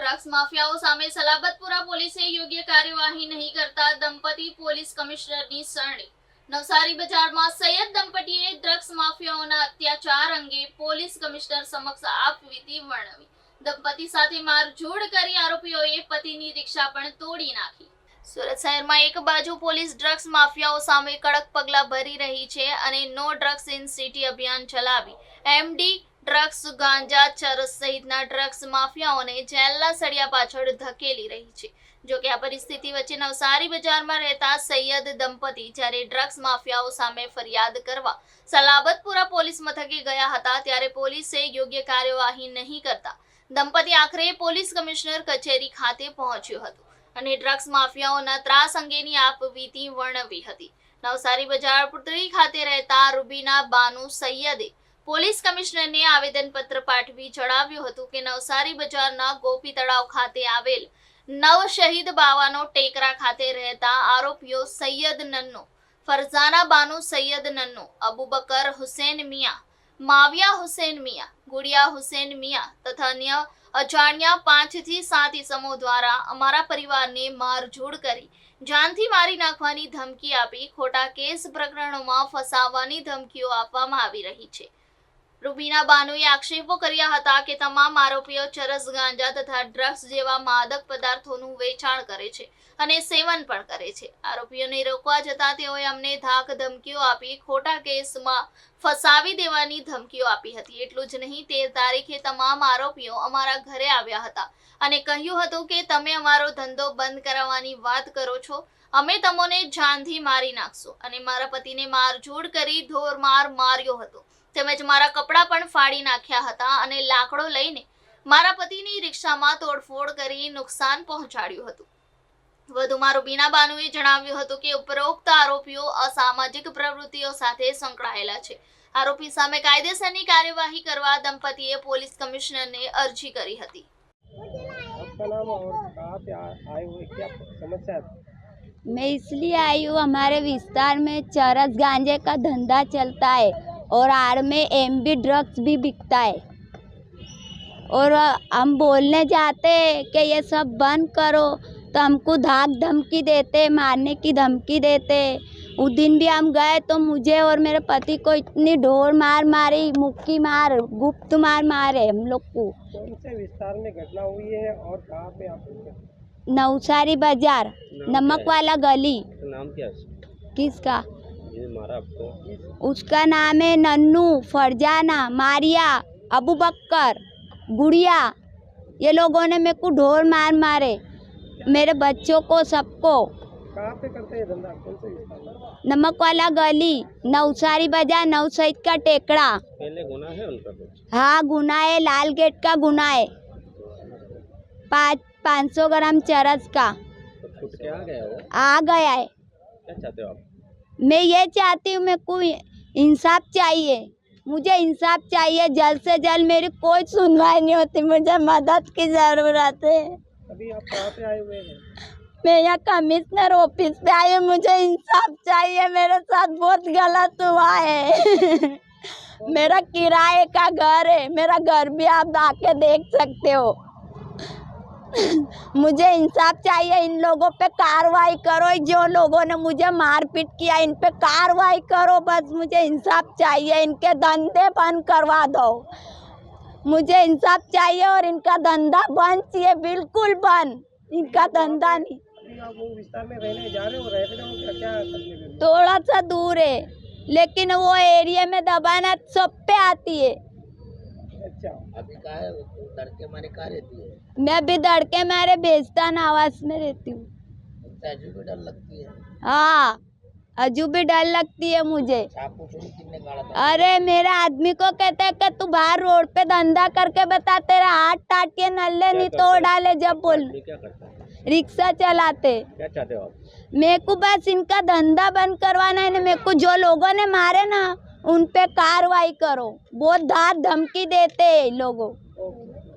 Drugs માફિયાઓ સામે સલાબતપુરા પોલીસે યોગ્ય કાર્યવાહી નહીં કરતા દંપતી પોલીસ કમિશનરની સરણી. નવસારી બજારમાં સૈયદ દંપતીએ ડ્રગ્સ માફિયાઓના અત્યાચાર અંગે પોલીસ કમિશનર સમક્ષ આપવીતી વર્ણવી. દંપતી સાથે મારઝોડ કરી આરોપીઓએ પતિની રિક્ષા પણ તોડી નાખી. સુરત શહેરમાં એક બાજુ પોલીસ ડ્રગ્સ માફિયાઓ સામે કડક પગલાં ભરી રહી છે અને નો ડ્રગ્સ ઇન સિટી અભિયાન ચલાવી. એમડી ડ્રગ્સ, ગાંજા, ચરસ સહિતના ડ્રગ્સ માફિયાઓને જેલના સળિયા પાછળ ધકેલી રહી છે. જો કે આ પરિસ્થિતિ વચ્ચે નવસારી બજારમાં રહેતા સૈયદ દંપતી જ્યારે ડ્રગ્સ, માફિયાઓ સામે ફરિયાદ કરવા સલાબતપુરા પોલીસ મથકે ગયા હતા ત્યારે પોલીસે યોગ્ય કાર્યવાહી નહીં કરતા દંપતી આખરે પોલીસ કમિશનર કચેરી ખાતે પહોંચ્યું હતું અને ડ્રગ્સ, માફિયાઓના ત્રાસ અંગેની આપવીતી વર્ણવી હતી. નવસારી બજાર પુતળી ખાતે રહેતા રૂબીના બાનુ સૈયદે પોલીસ કમિશનરને આવેદનપત્ર પાઠવી જણાવ્યું હતું કે નવસારી બજારના ગોપી તળાવ ખાતે આવેલ નવ શહીદ બાવાનો ટેકરા ખાતે રહેતા આરોપીઓ સૈયદ નન્નો ફરઝાના બાનુ સૈયદ નન્નો, અબુબકર હુસેન મિયા, માવિયા હુસેન મિયા, ગુડિયા હુસેન મિયા તથા અન્ય અજાણ્યા પાંચથી સાત ઇસમો દ્વારા અમારા પરિવારને મારઝૂડ કરી, જાનથી મારી નાખવાની ધમકી આપી, ખોટા કેસ પ્રકરણોમાં ફસાવવાની ધમકીઓ આપવામાં આવી રહી છે. રૂબીના બાનુએ આક્ષેપો કર્યા હતા કે તમામ આરોપીઓ ચરસ ગાંજા તથા ડ્રગ્સ જેવા માદક પદાર્થોનું વેચાણ કરે છે અને સેવન પણ કરે છે. આરોપીઓને રોકવા જતાં તેઓએ અમને ધાક ધમકીઓ આપી, ખોટા કેસમાં ફસાવી દેવાની ધમકીઓ આપી હતી. એટલું જ નહીં, તેર તારીખે તમામ આરોપીઓ અમારા ઘરે આવ્યા હતા અને કહ્યું હતું કે તમે અમારો ધંધો બંધ કરાવવાની વાત કરો છો, અમે તમને જાનથી મારી નાખશું. અને મારા પતિને મારઝૂડ કરી ઢોરમાર માર્યો હતો. તેમજ મારા કપડાં પણ ફાડી નાખ્યા હતા અને લાકડો લઈને મારા પતિની રિક્ષામાં તોડફોડ કરી નુકસાન પહોંચાડ્યું હતું વધુમાં રૂબીના બાનુએ જણાવ્યું હતું કે ઉપરોક્ત આરોપીઓ અસામાજિક પ્રવૃત્તિઓ સાથે સંકળાયેલા છે આરોપી સામે કાયદેસરની કાર્યવાહી કરવા દંપતીએ પોલીસ કમિશનરને અરજી કરી હતી आपका नाम और कहाँ पे आ- आए हुए क्या समस्या है मैं इसलिए आई हूँ हमारे विस्तार में चरस गांजे का धंधा चलता है और आड़ में एम बी ड्रग्स भी बिकता है। और हम बोलने जाते हैं कि ये सब बंद करो तो हमको धाक धमकी देते मारने की धमकी देते उस दिन भी हम गए तो मुझे और मेरे पति को इतनी ढोर मार मारी मुक्की मार गुप्त मार मारे हम लोग को। विस्तार में घटना हुई है और कहाँ पे आप नवसारी बाज़ार नमक वाला गली। नाम क्या है? किसका? उसका नाम है नन्नू फरजाना मारिया अबू बक्कर गुड़िया। ये लोगों ने मेरे को ढोर मार मारे मेरे बच्चों को सबको। नमक वाला गली नवसारी बाज़ार नव सहित का टेकड़ा। पहले गुना है उनका हाँ गुना है लाल गेट का गुना है। पाँच पाँच सौ ग्राम चरस का। तो आ गया आ गया है। क्या चाहते हो आप? मैं ये चाहती हूँ मेरे को इंसाफ चाहिए। मुझे इंसाफ चाहिए जल्द से जल्द मेरी कोई सुनवाई नहीं होती मुझे मदद की ज़रूरत है। अभी आप कहाँ पे आए हुए हैं? मैं यहाँ कमिश्नर ऑफ़िस पे आई हूँ मुझे इंसाफ चाहिए मेरे साथ बहुत गलत हुआ है। मेरा किराए का घर है मेरा घर भी आप आके देख सकते हो। मुझे इंसाफ चाहिए, इन लोगों पे कार्रवाई करो जो लोगों ने मुझे मारपीट किया, इन पे कार्रवाई करो, बस मुझे इंसाफ चाहिए, इनके धंधे बंद करवा दो। मुझे इंसाफ चाहिए और इनका धंधा बंद चाहिए बिल्कुल बंद, इनका धंधा नहीं। थोड़ा सा दूर है, लेकिन वो एरिया में दबाना सब पे आती है। अभी कहा है? तड़के मारे कहाँ रहती है? मैं भी दड़के मारे बेचता आवास में रहती हूँ। ताजू भी डर लगती है? हाँ अजू भी डर लगती है मुझे। अरे मेरा आदमी को कहते है कि तू बाहर रोड पे धंधा करके बता तेरा हाथ टाट के नल्ले नहीं तोड़ डाले जब बोल ये क्या करता है? रिक्शा चलाते। क्या चाहते हो मेरे को बस इनका धंधा बंद करवाना है ना मेरे को जो लोगों ने मारे ना उन पर कार्रवाई करो। बहुत धार धमकी देते हैं लोगों।